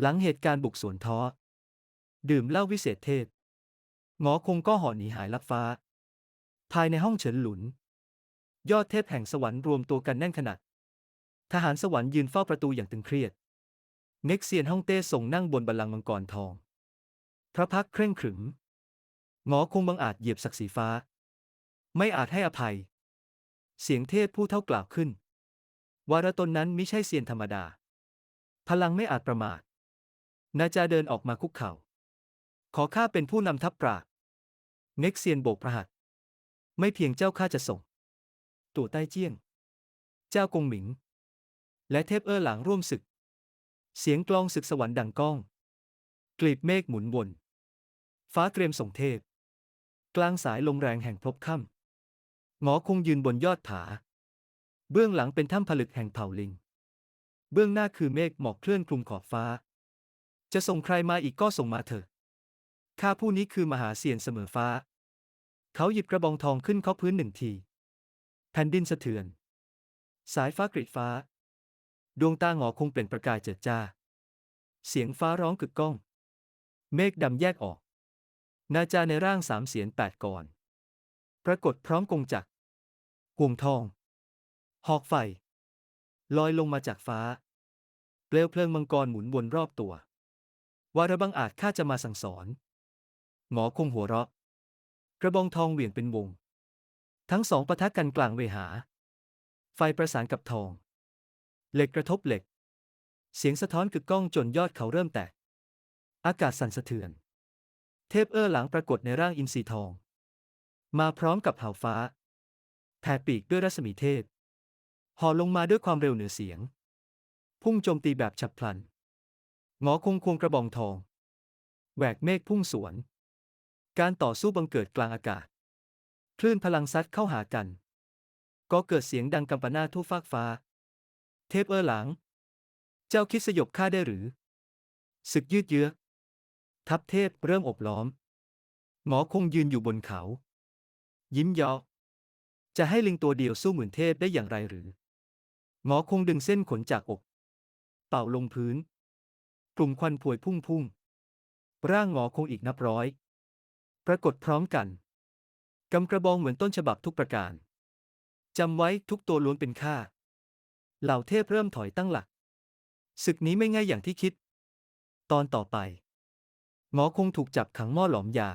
หลังเหตุการณ์บุกสวนท้อ ดื่มเหล้าวิเศษเทพหงอคงก็ห่อหนีหายลับฟ้า ภายในห้องเฉินหลุน ยอดเทพแห่งสวรรค์รวมตัวกันแน่นขนาด ทหารสวรรค์ยืนเฝ้าประตูอย่างตึงเครียดเน็กเซียนฮ่องเต้ส่งนั่งบนบัลลังก์มังกรทอง พระพักเคร่งขรึมหงอคงบังอาจเหยียบศักดิ์ศรีฟ้า ไม่อาจให้อภัย เสียงเทพผู้เท่ากล่าวขึ้น วาระตนนั้นมิใช่เซียนธรรมดา พลังไม่อาจประมาท นาจาเดินออกมาคุกเข่า ขอข้าเป็นผู้นำทัพปราบเน็กเซียนโบกพระหัตไม่เพียงเจ้าข้าจะส่งตู่ใต้เจี้ยง เจ้ากงหมิง และเทพเอ้อหลางร่วมศึก เสียงกลองศึกสวรรค์ดังก้อง กลีบเมฆหมุนวน ฟ้าเตรียมส่งเทพ กลางสายลมแรงแห่งพบค่ำหงอคงยืนบนยอดผา เบื้องหลังเป็นถ้ำผลึกแห่งเผ่าลิง เบื้องหน้าคือเมฆหมอกเคลื่อนคลุมขอบฟ้า จะส่งใครมาอีกก็ส่งมาเถอะข้าผู้นี้คือมหาเสียนเสมอฟ้า เขาหยิบกระบองทองขึ้นเคาะพื้นหนึ่งที แผ่นดินสะเทือน สายฟ้ากริดฟ้า ดวงตาหงอคงเปล่งประกายเจิดจ้า เสียงฟ้าร้องกึกก้อง เมฆดำแยกออก นาจาในร่างสามเสียนแปดกรปรากฏพร้อมกงจักรห่วงทอง หอกไฟ ลอยลงมาจากฟ้า เปลวเพลิงมังกรหมุนวนรอบตัว วาระบังอาจข้าจะมาสั่งสอนหงอคงหัวเราะ กระบองทองเหวี่ยงเป็นวง ทั้งสองปะทะกันกลางเวหา ไฟประสานกับทอง เหล็กกระทบเหล็ก เสียงสะท้อนกึกก้องจนยอดเขาเริ่มแตก อากาศสั่นสะเทือน เทพเอ้อหลังปรากฏในร่างอินทรีทอง มาพร้อมกับเห่าฟ้า แผ่ปีกด้วยรัศมีเทพห่อลงมาด้วยความเร็วเหนือเสียง พุ่งโจมตีแบบฉับพลัน งอคงควงกระบองทอง แหวกเมฆพุ่งสวน การต่อสู้บังเกิดกลางอากาศ คลื่นพลังซัดเข้าหากัน ก็เกิดเสียงดังกำปนาทั่วฟากฟ้า เทพเออหลัง เจ้าคิดสยบข้าได้หรือ ศึกยืดเยื้อ ทัพเทพเริ่มอบล้อมหงอคงยืนอยู่บนเขา ยิ้มยาะจะให้ลิงตัวเดียวสู้หมื่นเทพได้อย่างไรหรือหงอคงดึงเส้นขนจากอก เป่าลงพื้น กลุ่มควันพวยพุ่งพุ่ง ร่างงอคงอีกนับร้อย ปรากฏพร้อมกัน กำกระบองเหมือนต้นฉบับทุกประการ จำไว้ทุกตัวล้วนเป็นข้า เหล่าเทพเริ่มถอยตั้งหลัก ศึกนี้ไม่ง่ายอย่างที่คิด ตอนต่อไปหงอคงถูกจับขังหม้อหลอมยา